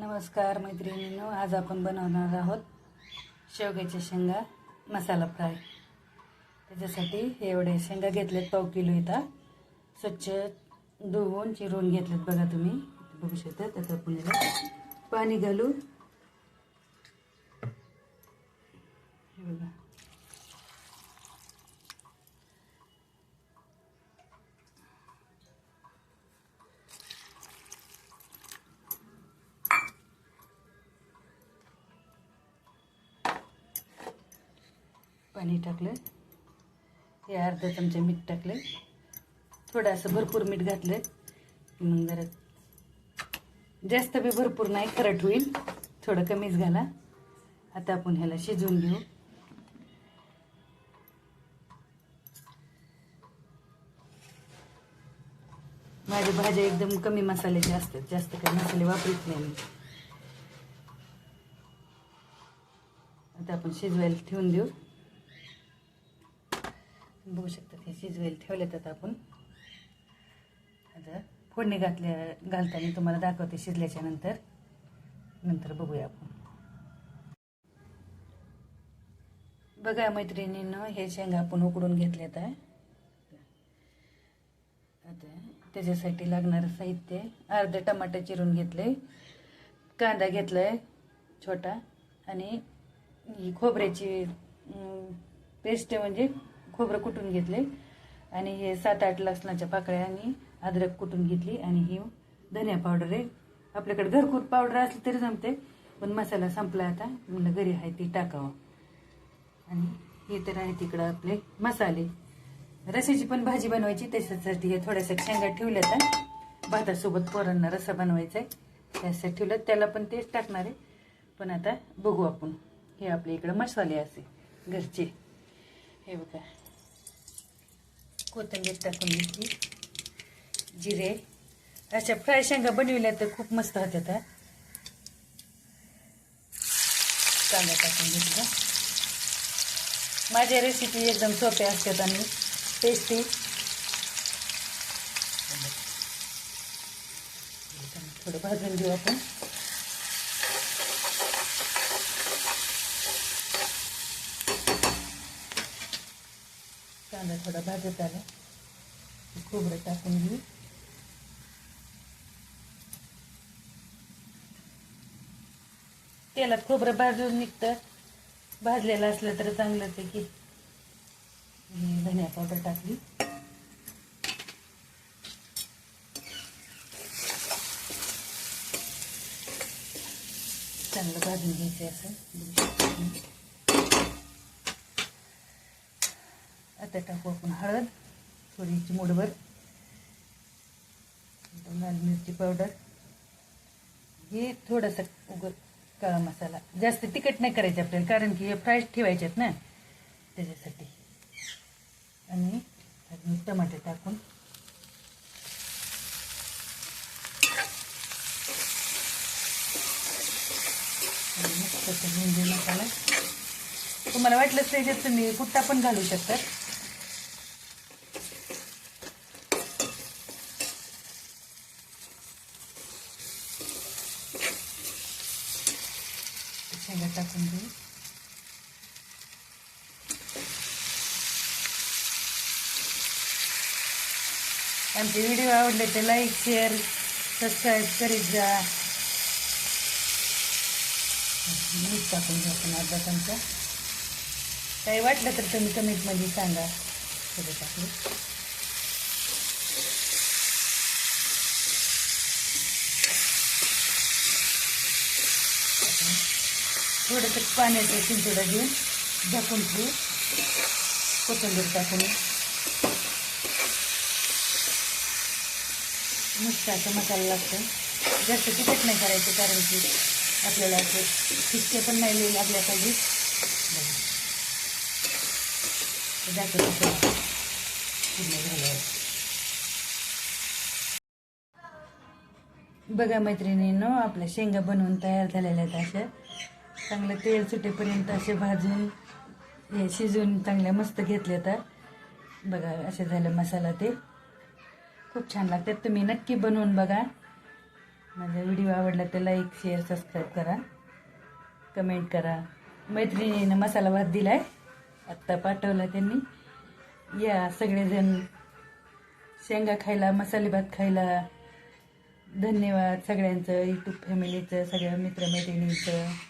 नमस्कार मैत्रिणींनो आज आपण बनवणार आहोत शेवग्याच्या शेंगा मसाला फ्राय. त्याच्यासाठी हे एवढे शेंगा घेतलेत पाव किलो इथं. स्वच्छ धुवून चिरून घेतलेत बघा तुम्ही. बघू शकता त्यात आपण पाणी घालू हे बघा पाणी टाकलं हे अर्धा चमचा मीठ टाकलं थोडं असं भरपूर मीठ घातलं मग जरा जास्त बी भरपूर नाही करट होईल थोडं कमीच घाला. आता आपण ह्याला शिजवून घेऊ. माझ्या भाज्या एकदम कमी मसाल्याच्या असतात जास्त काही मसाले वापरत नाही मी. आता आपण शिजवायला ठेवून देऊ. बघू शकता हे शिजवेल ठेवले त्यात आपण. आता फोडणी घातल्या घालताना तुम्हाला दाखवते शिजल्याच्या नंतर. नंतर बघूया आपण. बघा मैत्रिणीनं हे शेंगा आपण उकडून घेतल्यात आहे. आता त्याच्यासाठी लागणारं साहित्य. अर्धे टमाटे चिरून घेतले. कांदा घेतलाय छोटा. आणि ही खोबऱ्याची पेस्ट म्हणजे खोबरं कुटून घेतले आणि हे सात आठ लसणाच्या पाकळ्या आणि अद्रक कुटून घेतली आणि ही धनिया पावडर आहे. आपल्याकडे घरकूट पावडर असली तरी जमते पण मसाला संपला आता. म्हणलं घरी आहे ती टाकावं. आणि हे तर आहे तिकडं आपले मसाले. रस्याची पण भाजी बनवायची त्याच्यासाठी हे थोड्याशा शेंगा ठेवल्या आहे. भातासोबत पोरांना रसा बनवायचा आहे त्यासाठी ठेवलं त्याला पण तेच टाकणार आहे. पण आता बघू आपण. हे आपल्या इकडं मसाले असे घरचे. हे बघा. कोथिंबीर टाकून घेतली. जिरे. अशा फ्राय शेंगा बनविल्या तर खूप मस्त होत्यात त्या. कांदा टाकून घेतला. माझ्या रेसिपी एकदम सोप्या असतात आणि टेस्टी थोडं भाजून घेऊ आपण. कांदा थोडा भाजत आला खोबरं टाकून घेऊ. तेलात खोबरं भाजून निघतं. भाजलेलं असलं तर चांगलं ते की. धनिया पावडर टाकली. चांगलं भाजून घ्यायचं असं बघू शकता तुम्ही. आता टाकू आपण हळद थोडी चिमूडभर लाल मिरची पावडर. हे थोडासा उगर काळा मसाला. जास्त तिखट नाही करायचे आपल्याला कारण की हे फ्राय ठेवायचे आहेत ना त्याच्यासाठी. आणि अजून टमाटे टाकून. मस्त मसाला. तुम्हाला वाटलंच त्याच्यात तुम्ही कुट्टा पण घालू शकतात. शेंगा टाकून घेऊ आमचे व्हिडिओ आवडले तर लाईक शेअर सबस्क्राईब करीत जा. मीठ टाकून घ्या आपण अर्धा चमचा काही वाटलं तर तुम्ही कमेंटमध्ये सांगा. सगळं टाकलं थोडंसं पाण्याचं शिंतोडा घेऊन झाकून ठेवू. कोथिंबीर टाकून. मस्त असं मसाला लागतो. जास्त तिखट नाही करायचं कारण की आपल्याला असं फिसके पण नाही लिहिले आपल्या पाहिजे झाकण पूर्ण बघा मैत्रिणींनो आपल्या शेंगा बनवून तयार झालेल्या आहेत अशा. चांगलं तेल सुटेपर्यंत असे भाजून हे शिजवून चांगल्या मस्त घेतले तर. बघा असे झाले मसाला ते. खूप छान लागतात. तुम्ही नक्की बनवून बघा. माझा व्हिडिओ आवडला तर लाईक शेअर सबस्क्राईब करा. कमेंट करा. मैत्रिणीनं मसाला भात दिला आहे आत्ता पाठवला त्यांनी. या सगळेजण शेंगा खायला मसाले भात खायला धन्यवाद सगळ्यांचं यूट्यूब फॅमिलीचं सगळ्या मित्रमैत्रिणींचं.